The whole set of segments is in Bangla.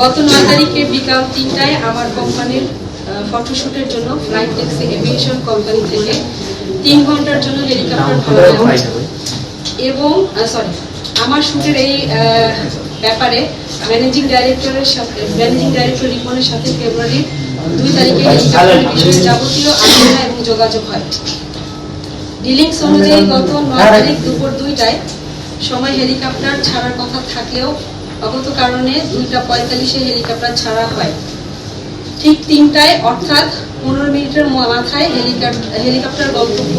গত নয় তারিখে বিকাল তিনটায় আমার কোম্পানির ফটোশুটের জন্য ফ্লাইট ট্যাক্সি এভিয়েশন কোম্পানি থেকে তিন ঘণ্টার জন্য হেলিকপ্টার হয়। এবং সরি আমার শুটের এই ব্যাপারে ম্যানেজিং ডাইরেক্টরের সাথে ম্যানেজিং ডাইরেক্টর রিপনের সাথে ফেব্রুয়ারি দুই তারিখে হেলিকপ্টারের বিষয়ে যাবতীয় আলোচনা এবং যোগাযোগ হয়। ডিলিংস অনুযায়ী গত নয় তারিখ দুপুর দুইটায় সময় হেলিকপ্টার ছাড়ার কথা থাকলেও অগত কারণে দুইটা পঁয়তাল্লিশে হেলিকপ্টার ছাড়া হয়। ঠিক তিনটায় অর্থাৎ পনেরো মিনিটের মাথায় হেলিকপ্টার হেলিকপ্টার গন্তব্য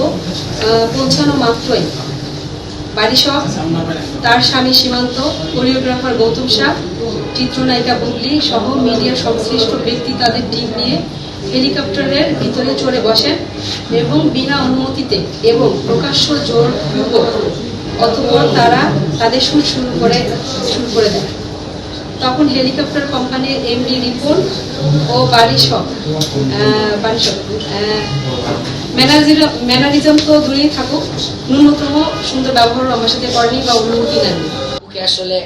পৌঁছানো মাত্রই। বাড়িসহ তার স্বামী সীমান্ত, কোরিওগ্রাফার গৌতম শাহ, চিত্রনায়িকা বুবলি সহ মিডিয়া সংশ্লিষ্ট ব্যক্তি তাদের টিম নিয়ে হেলিকপ্টারের ভিতরে চড়ে বসেন এবং বিনা অনুমতিতে এবং প্রকাশ্য জোর অতঃপর তারা তাদের শুট শুরু করে শুরু করে দেয়। তখন হেলিকপ্টার কোম্পানির এমডি রিপন ও বারিশক বারিশক ম্যানারিজম তো দূরেই থাকুক, ন্যূনতম সুন্দর ব্যবহারও আমার সাথে করেনি বা অনুমতি নেন ওকে আসলে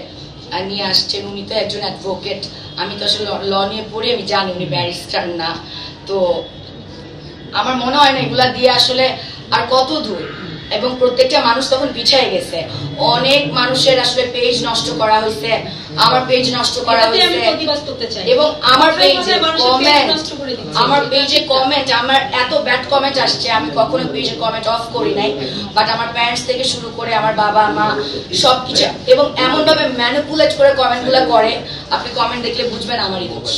নিয়ে আসছেন, উনি তো একজন অ্যাডভোকেট আমি তো আসলে ল নিয়ে পড়ি, আমি জানি উনি ব্যারিস্টার না। তো আমার মনে হয় না এগুলা দিয়ে আসলে আর কত দূর? এবং প্রত্যেকটা মানুষ তখন পিছায় গেছে। অনেক মানুষের আসলে পেজ নষ্ট করা হয়েছে আমার পেজ নষ্ট করা হয়েছে এবং আমার পেজে কমেন্ট। আমার পেজে কমেন্ট আমার এত ব্যাড কমেন্ট আসছে আমি কখনো পেজে কমেন্ট অফ করি নাই বাট আমার প্যারেন্টস থেকে শুরু করে আমার বাবা মা সবকিছু এবং এমন ভাবে ম্যানিপুলেট করে কমেন্টগুলো করে আপনি কমেন্ট দেখলে বুঝবেন আমারই দোষ।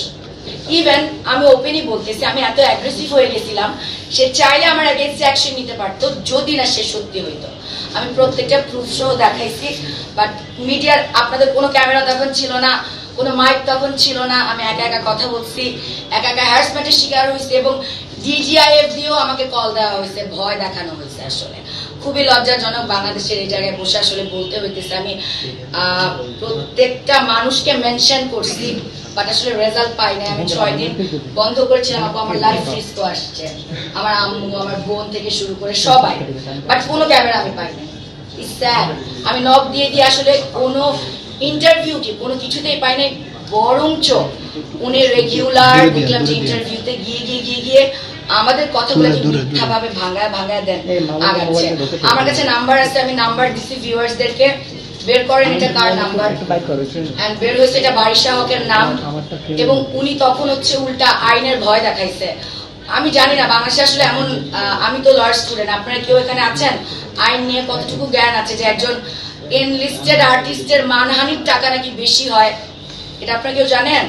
ইভেন আমি ওপেনই বলতেছি, আমি এত অ্যাগ্রেসিভ হয়ে গেছিলাম, সে চাইলে আমার এগেন্স্টে অ্যাকশন নিতে পারতো, যদি না সে সত্যি হইতো। আমি প্রত্যেকটা প্রুফ সহ দেখাইছি বাট মিডিয়ার আপনাদের কোনো ক্যামেরা তখন ছিল না, কোনো মাইক তখন ছিল না, আমি একা একা কথা বলছি, একা একা হ্যারাসমেন্টের শিকার হয়েছে এবং ডিজিআইএফ দিয়েও আমাকে কল দেওয়া হয়েছে, ভয় দেখানো হয়েছে আসলে। খুবই লজ্জাজনক বাংলাদেশের এই জায়গায় বসে আসলে বলতে হইতেছে, আমি প্রত্যেকটা মানুষকে মেনশন করছি বাট আসলে রেজাল্ট পাই নাই আমি ছয় দিন বন্ধ করেছিলাম আপু আমার লাইফ রিস্ক আসছে। আমার আম্মু আমার বোন থেকে শুরু করে সবাই। বাট কোনো ক্যামেরা আমি পাই নাই sad. আমি নব দিয়ে দিয়ে আসলে কোনো ইন্টারভিউ কি কোনো কিছুতেই পাই নাই বরঞ্চ উনি রেগুলার দেখলাম যে ইন্টারভিউতে গিয়ে গিয়ে গিয়ে গিয়ে আমাদের কথাগুলো কি মিথ্যা ভাবে ভাঙায় ভাঙায় দেন আগাচ্ছে। আমার কাছে নাম্বার আছে আমি নাম্বার দিছি ভিউয়ার্সদেরকে বের করেন এটা কার নাম্বার এন্ড বের হয়েছে এটা বারিশা হকের নাম। এবং উনি তখন হচ্ছে উল্টা আইনের ভয় দেখাইছে। আমি জানি না বাংলাদেশে আসলে এমন আমি তো লয়ার স্টুডেন্ট আপনারা কেউ এখানে আছেন? আইন নিয়ে কতটুকু জ্ঞান আছে যে একজন এনলিস্টেড আর্টিস্টের মানহানির টাকা নাকি বেশি হয়? এটা আপনারা কেউ জানেন?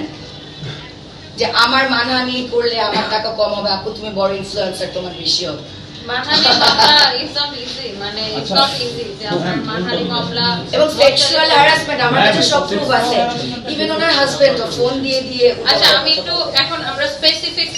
যে আমার মানহানি করলে আমার টাকা কম হবে আপু তুমি বড় ইনফ্লুয়েন্সার তোমার বেশি হবে। মানহানি মামলা ইজ ইজি মানে ইটস ইজি যে আপনার মানহানি মামলা এবং সেক্সুয়াল হ্যারাসমেন্ট আমার কাছে সব প্রুফ আছে। ইভেন ওনার হাজবেন্ড ফোন দিয়ে দিয়ে আচ্ছা আমি একটু এখন আমরা স্পেসিফিক